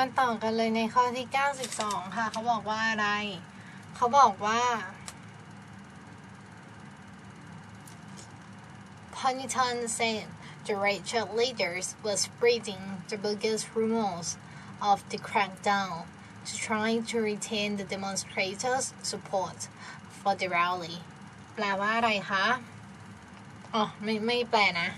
มาต่อกันเลยในข้อที่ 92 ค่ะ เขาบอกว่าอะไร เขาบอกว่า Ponyton said the red cheerleaders were spreading the biggest rumors of the crackdown to try to retain the demonstrators' support for the rally แปลว่าอะไรคะ อ๋อ ไม่ ไม่แปลนะ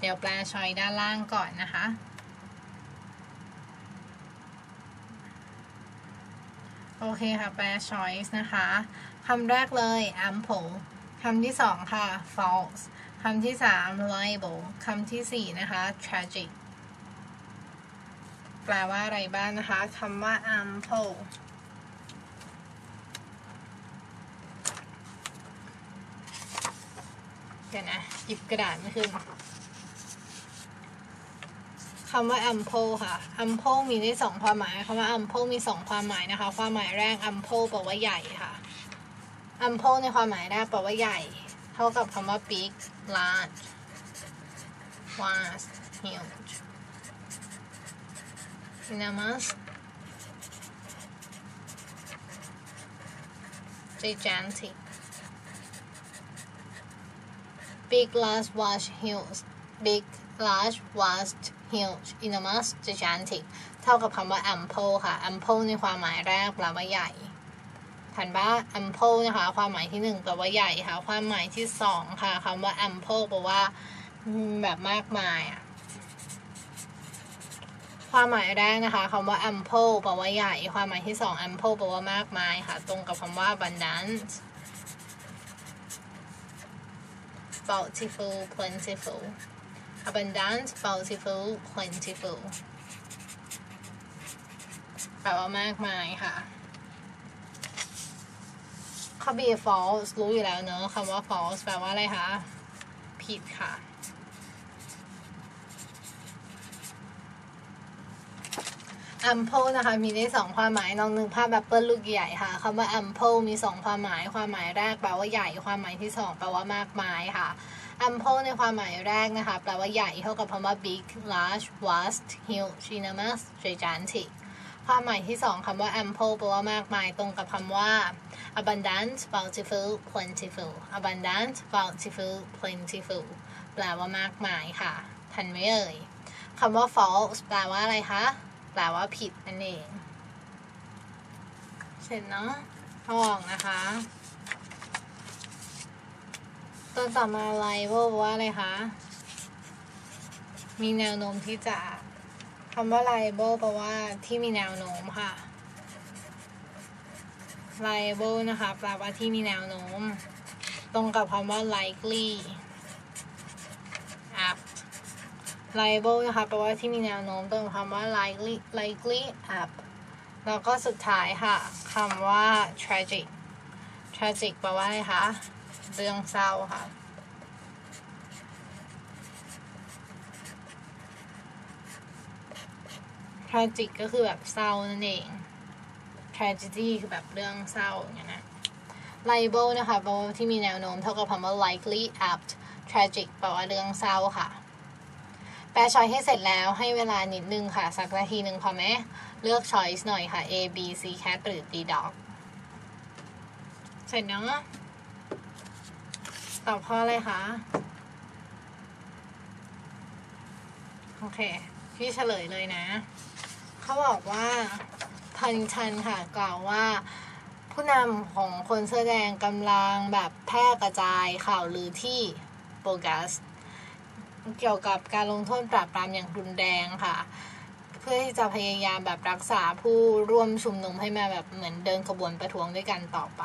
เดี๋ยวแปลชอยด้านล่างก่อนนะคะ โอเคค่ะ แปล choice นะคะคำแรกเลย ample คำที่สองค่ะ false คำที่สาม liable คำที่สี่นะคะ tragic แปลว่าอะไรบ้างนะคะคำว่า ample เดี๋ยวนะ หยิบกระดาษม่ขึ้น คำว่า ample ค่ะ ample มีได้สองความหมายคำว่า ample มีสองความหมายนะคะ ความหมายแรก ample แปลว่าใหญ่ค่ะ ample ในความหมายแรกแปลว่าใหญ่ เท่ากับคำว่า big large vast huge enormous gigantic big large vast huge big large vast huge enormous gigantic เท่ากับคำว่า ample ค่ะ ample ในความหมายแรกแปลว่าใหญ่ถันว่า ample นะคะ ความหมายที่หนึ่งแปลว่าใหญ่ค่ะ ความหมายที่สองค่ะคำว่า ample แปลว่าแบบมากมายอะความหมายแรกนะคะคำว่า ample แปลว่าใหญ่ ความหมายที่สอง ample แปลว่ามากมายค่ะ ตรงกับคำว่า abundant bountiful plentiful abundant bountiful plentiful แปลว่ามากมายค่ะข้อ B false รู้อยู่แล้วเนอะคำว่า false แปลว่าอะไรคะ ผิดค่ะ ample นะคะ มีได้สองความหมายลองนึกภาพแอปเปิลลูกใหญ่ค่ะคำว่า ample มีสองความหมาย ความหมายแรกแปลว่าใหญ่ ความหมายที่สองแปลว่ามากมายค่ะ ample ในความหมายแรกนะคะ แปลว่าใหญ่เท่ากับคำว่า big large vast huge enormous gigantic ความหมายที่สองคำว่า ample แปลว่ามากมายตรงกับคำว่า abundant bountiful plentiful abundant bountiful plentiful แปลว่ามากมายค่ะ ทันไหมเอ่ยคำว่า false แปลว่าอะไรคะ แปลว่าผิดนั่นเอง เสร็จเนาะเอาออกนะคะ ตัวต่อมา liable ว่าอะไรคะ มีแนวโน้มที่จะคำว่า liable แปลว่าที่มีแนวโน้มค่ะ liable นะคะแปลว่าที่มีแนวโน้ม ตรงกับคำว่า likely apt liable นะคะแปลว่าที่มีแนวโน้มตรงคำว่า likely likely apt แล้วก็สุดท้ายค่ะคำว่า tragic tragic แปลว่าอะไรคะ เรื่องเศร้าค่ะ tragic ก็คือแบบเศร้านั่นเอง tragedy คือแบบเรื่องเศร้าอย่างนี้นะ liable นะคะแปลว่าที่มีแนวโน้มเท่ากับคำว่า likely apt tragic แปลว่าเรื่องเศร้าค่ะ แปลช้อยให้เสร็จแล้วให้เวลานิดนึงค่ะ สักนาทีหนึ่งพอไหมเลือก choice หน่อยค่ะ A B C cat หรือ D dog เสร็จเนาะตอบข้ออะไรคะโอเค พี่เฉลยเลยนะ เขาบอกว่าพันชันค่ะ กล่าวว่า ผู้นำของคนเสื้อแดงกำลังแบบแพร่กระจายข่าวลือที่โบกัส เกี่ยวกับการลงโทษปราบปรามอย่างรุนแรงค่ะเพื่อที่จะพยายามแบบรักษาผู้ร่วมชุมนุมให้มาแบบเหมือนเดินขบวนประท้วงด้วยกันต่อไป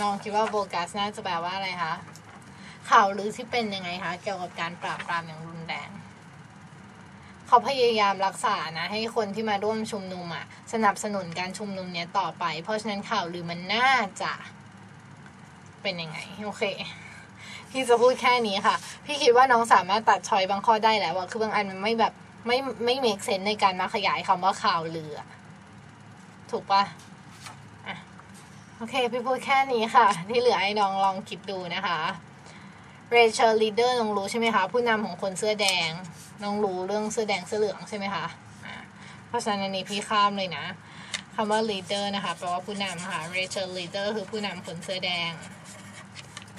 น้องคิดว่าโบกัสน่าจะแปลว่าอะไรคะข่าวลือที่เป็นยังไงคะเกี่ยวกับการปราบปรามอย่างรุนแรงเขาพยายามรักษานะ ให้คนที่มาร่วมชุมนุมอะสนับสนุนการชุมนุมเนี้ยต่อไป เพราะฉะนั้นข่าวลือมันน่าจะเป็นยังไงโอเคพี่จะพูดแค่นี้ค่ะ พี่คิดว่าน้องสามารถตัดชอยบางข้อได้แล้วอะคือบางอันมันไม่แบบไม่ไม่เมกเซนในการมาขยายคำว่าข่าวลือ ถูกปะ โอเค พี่พูดแค่นี้ค่ะ ที่เหลือให้น้องลองคิดดูนะคะเรเชอร์ลีเดอร์น้องรู้ใช่ไหมคะ ผู้นำของคนเสื้อแดงน้องรู้เรื่องเสื้อแดงเสื้อเหลืองใช่ไหมคะะเพราะฉะนั้นอันนี้พี่ข้ามเลยนะคำว่า leader นะคะแปลว่าผู้นำค่ะ Rachel leader คือผู้นำคนเสื้อแดง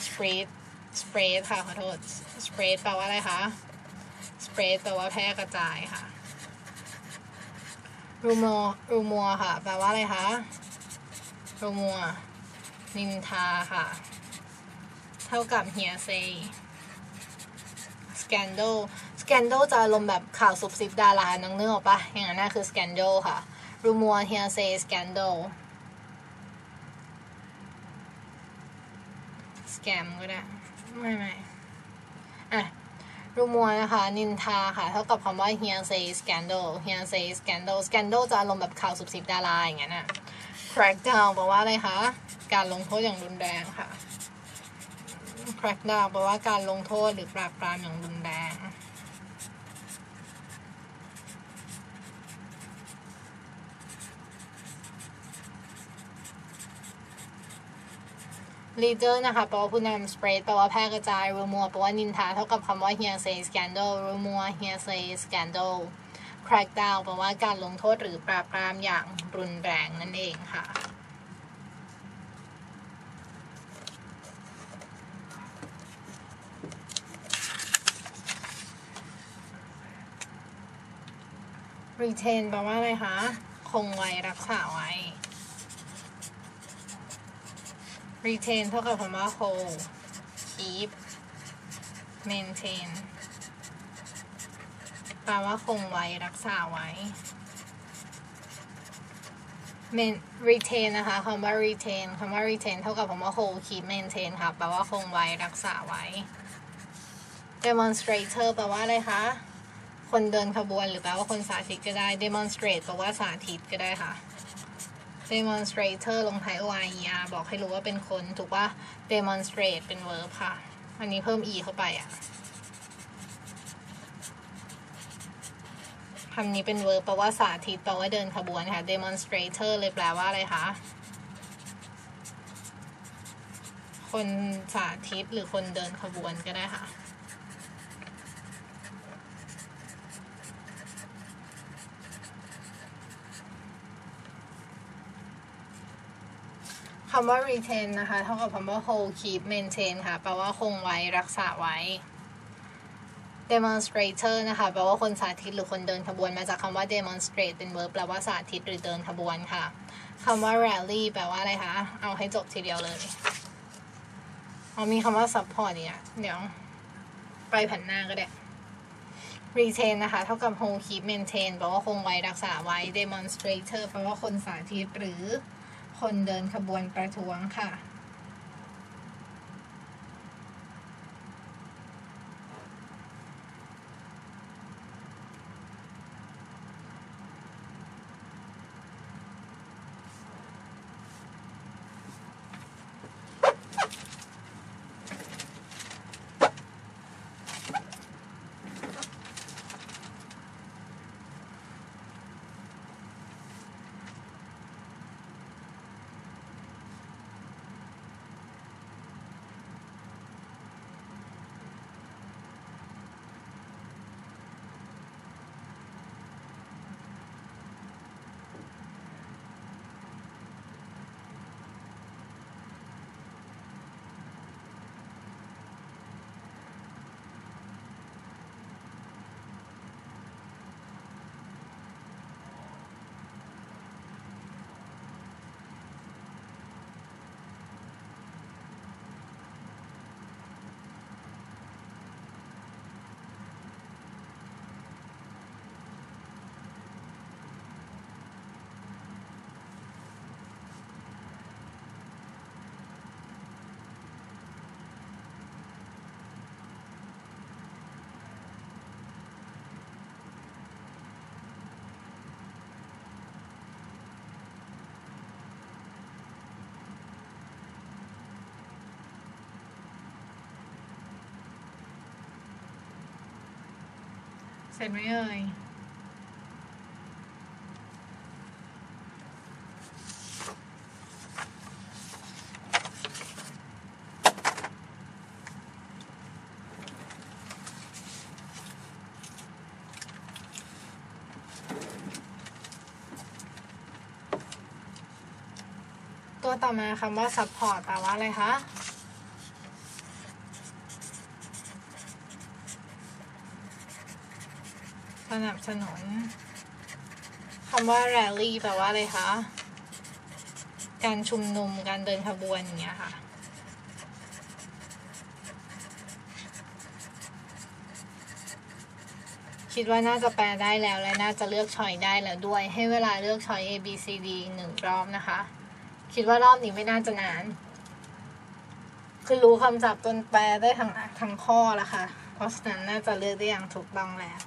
spread spread ค่ะขอโทษ spread แปลว่าอะไรคะ spread แปลว่าแพร่กระจายค่ะ rumor rumor ค่ะ แปลว่าอะไรคะ rumor นินทาค่ะ เท่ากับ hearsay scandal scandal จะอารมณ์แบบข่าวซุบซิบดารานังเนื้อปะอย่างนั้นคือ scandal ค่ะ rumor hearsay scandal scam ก็ได้ ไม่ไม่อะ rumor นะคะ นินทาค่ะ เท่ากับคำว่า hearsay scandal hearsay scandal scandal จะอารมณ์แบบข่าวซุบซิบดาราอย่างนั้นน่ะ crackdown แปลว่าอะไรคะ การลงโทษอย่างรุนแรงค่ะ crackdown แปลว่าการลงโทษหรือปราบปรามอย่างรุนแรง leader นะคะแปลว่าผู้นำ spread แปลว่าแพร่กระจาย rumor แปลว่านินทาเท่ากับคำว่า hearsay scandal rumor hearsay scandal crackdown แปลว่าการลงโทษหรือปราบปรามอย่างรุนแรงนั่นเองค่ะ retain แปลว่าอะไรคะ คงไว้รักษาไว้ retain เท่ากับคำว่า hold keep maintain แปลว่าคงไว้รักษาไว้ main retain นะคะคำว่า retain คำว่า retain เท่ากับคำว่า hold keep maintain ค่ะแปลว่าคงไว้รักษาไว้ demonstrator แปลว่าอะไรคะคนเดินขบวนหรือแปลว่าคนสาธิตก็ได้ demonstrate แปลว่าสาธิตก็ได้ค่ะ demonstrator ลงท้าย oer บอกให้รู้ว่าเป็นคน ถูกปะ demonstrate เป็น verb ค่ะ อันนี้เพิ่ม e เข้าไปอะ คำนี้เป็น verb แปลว่าสาธิตแปลว่าเดินขบวนค่ะ demonstrator เลยแปลว่าอะไรคะ คนสาธิตหรือคนเดินขบวนก็ได้ค่ะคำว่า retain นะคะ เท่ากับคำว่า hold keep maintain ค่ะ แปลว่าคงไว้รักษาไว้ demonstrator นะคะแปลว่าคนสาธิตหรือคนเดินขบวนมาจากคำว่า demonstrate เป็น verb แปลว่าสาธิตหรือเดินขบวนค่ะคำว่า rally แปลว่าอะไรคะ เอาให้จบทีเดียวเลยเอามีคำว่า support เนี่ยเดี๋ยว ไปผันหน้าก็ได้ retain นะคะ เท่ากับ hold keep maintain แปลว่าคงไว้รักษาไว้ demonstrator แปลว่าคนสาธิตหรือคนเดินขบวนประท้วงค่ะ เสร็จไหมเอ่ยตัวต่อมาคำว่า support แปลว่าอะไรคะ สนับสนุนคำว่า rally แปลว่าอะไรคะ การชุมนุมการเดินขบวนอย่างเงี้ยค่ะคิดว่าน่าจะแปลได้แล้วและน่าจะเลือกชอยได้แล้วด้วย ให้เวลาเลือกชอย A B C D หนึ่งรอบนะคะ คิดว่ารอบนี้ไม่น่าจะนาน คือรู้คำศัพท์จนแปลได้ทั้งทั้งข้อแล้วค่ะ เพราะฉะนั้นน่าจะเลือกได้อย่างถูกต้องแล้ว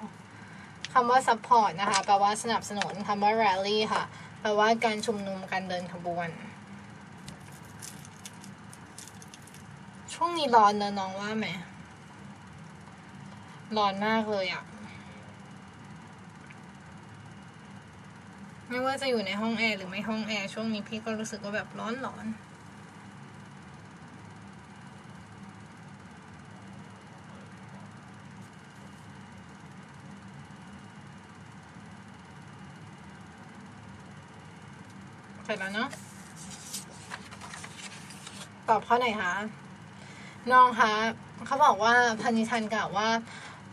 คำว่า support นะคะแปลว่าสนับสนุนคำว่า rally ค่ะแปลว่าการชุมนุมการเดินขบวน ช่วงนี้ร้อนเนอะน้องว่าไหมร้อนมากเลยอะ่ะไม่ว่าจะอยู่ในห้องแอร์หรือไม่ห้องแอร์ช่วงนี้พี่ก็รู้สึกว่าแบบร้อนร้อน เสร็จแล้วเนาะตอบข้อไหนคะน้องคะเขาบอกว่าพันิชันกล่าวว่า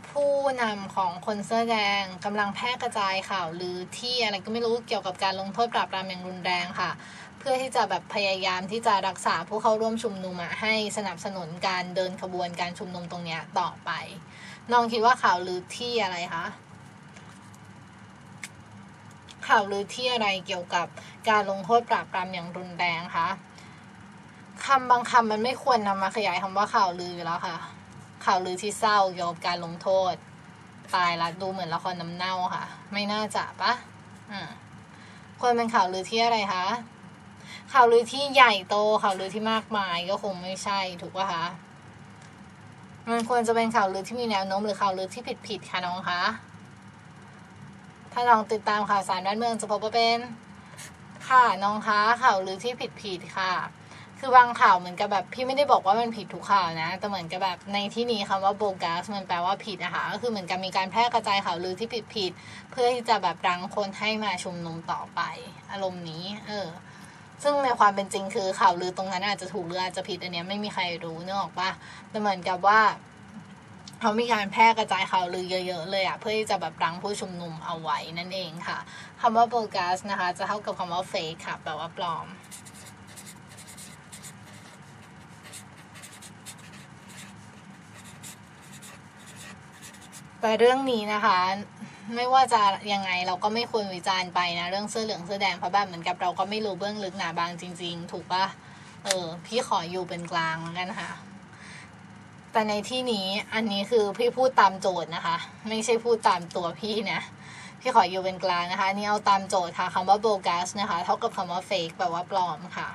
ผู้นำของคนเสื้อแดงกำลังแพร่กระจายข่าวหรือที่อะไรก็ไม่รู้เกี่ยวกับการลงโทษปราบปรามอย่างรุนแรงค่ะ เพื่อที่จะแบบพยายามที่จะรักษาผู้เข้าร่วมชุมนุมให้สนับสนุนการเดินขบวนการชุมนุมตรงเนี้ยต่อไป น้องคิดว่าข่าวหรือที่อะไรคะ ข่าวหรือที่อะไรเกี่ยวกับการลงโทษปราบปรามอย่างรุนแรงคะคำบางคำมันไม่ควรนำมาขยายคำว่าข่าวลือแล้วค่ะ ข่าวลือที่เศร้าเกี่ยวกับการลงโทษตายละดูเหมือนละครน้ำเน่าค่ะ ไม่น่าจะปะอควรเป็นข่าวลือที่อะไรคะข่าวลือที่ใหญ่โตข่าวลือที่มากมายก็คงไม่ใช่ถูกปะคะมันควรจะเป็นข่าวลือที่มีแนวโน้มหรือข่าวลือที่ผิดผิดๆค่ะน้องคะ ถ้าน้องติดตามข่าวสารด้านเมืองจะพบว่าเป็น ค่ะน้องคะข่าวลือที่ผิดผิดค่ะ คือบางข่าวเหมือนกับแบบพี่ไม่ได้บอกว่ามันผิดทุกข่าวนะ แต่เหมือนกับแบบในที่นี้คำว่าโบกัสมันแปลว่าผิดนะคะก็คือเหมือนกับมีการแพร่กระจายข่าวลือที่ผิดผิดเพื่อที่จะแบบรังคนให้มาชุมนุมต่อไป อารมณ์นี้ เออซึ่งในความเป็นจริงคือข่าวลือตรงนั้นอาจจะถูกหรืออาจจะผิดอันเนี้ยไม่มีใครรู้เนกออกปะแต่เหมือนกับว่า เขามีการแพร่กระจายข่าวลือเยอะ ๆ เลยอะเพื่อที่จะแบบรั้งผู้ชุมนุมเอาไว้นั่นเองค่ะคำว่าโบกัสนะคะ จะเท่ากับคำว่า fake ค่ะแปลว่าปลอมแต่เรื่องนี้นะคะ ไม่ว่าจะยังไงเราก็ไม่ควรวิจารณ์ไปนะเรื่องเสื้อเหลืองเสื้อแดงเพราะแบบเหมือนกับเราก็ไม่รู้เบื้องลึกหนาบางจริง ๆ ถูกปะเออพี่ขออยู่เป็นกลางแล้วกันค่ะ แต่ในที่นี้อันนี้คือพี่พูดตามโจทย์นะคะ ไม่ใช่พูดตามตัวพี่นะ พี่ขออยู่เป็นกลางนะคะนนี่เอาตามโจทย์ค่ะคำว่า bogus นะคะ เท่ากับคำว่า fake แปลว่าปลอมค่ะ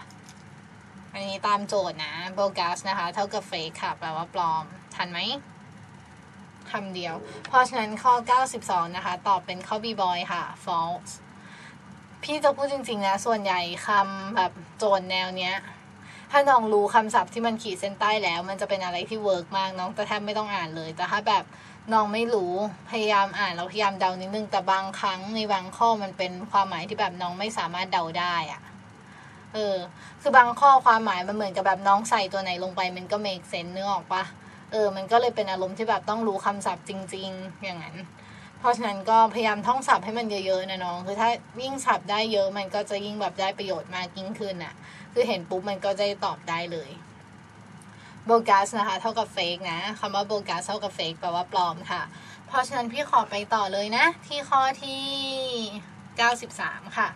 อันนี้ตามโจทย์นะ bogus นะคะ เท่ากับ fake ค่ะ แปลว่าปลอม ทันไหมคำเดียว เพราะฉะนั้นข้อ 92 นะคะ ตอบเป็นข้อ b boy ค่ะ false พี่จะพูดจริงๆนะ ส่วนใหญ่คำแบบโจทย์แนวเนี้ย ถ้าน้องรู้คำศัพท์ที่มันขีดเส้นใต้แล้ว มันจะเป็นอะไรที่เวิร์กมากน้องจะแทบไม่ต้องอ่านเลย แต่ถ้าแบบน้องไม่รู้พยายามอ่านเราพยายามเดานิดนึงแต่บางครั้งในบางข้อมันเป็นความหมายที่แบบน้องไม่สามารถเดาได้อะเออ คือบางข้อความหมายมันเหมือนกับแบบน้องใส่ตัวไหนลงไป มันก็ make sense นึกออกปะเออ มันก็เลยเป็นอารมณ์ที่แบบต้องรู้คำศัพท์จริง ๆ อย่างนั้น เพราะฉะนั้นก็พยายามท่องศัพท์ให้มันเยอะๆนะน้อง คือถ้ายิ่งศัพท์ได้เยอะมันก็จะยิ่งแบบได้ประโยชน์มากยิ่งขึ้นน่ะ คือเห็นปุ๊บมันก็จะตอบได้เลยโบกัสนะคะ เท่ากับเฟกนะคำว่าโบกัสเท่ากับเฟกแปลว่าปลอมค่ะ เพราะฉะนั้นพี่ขอไปต่อเลยนะ ที่ข้อที่ 93 ค่ะ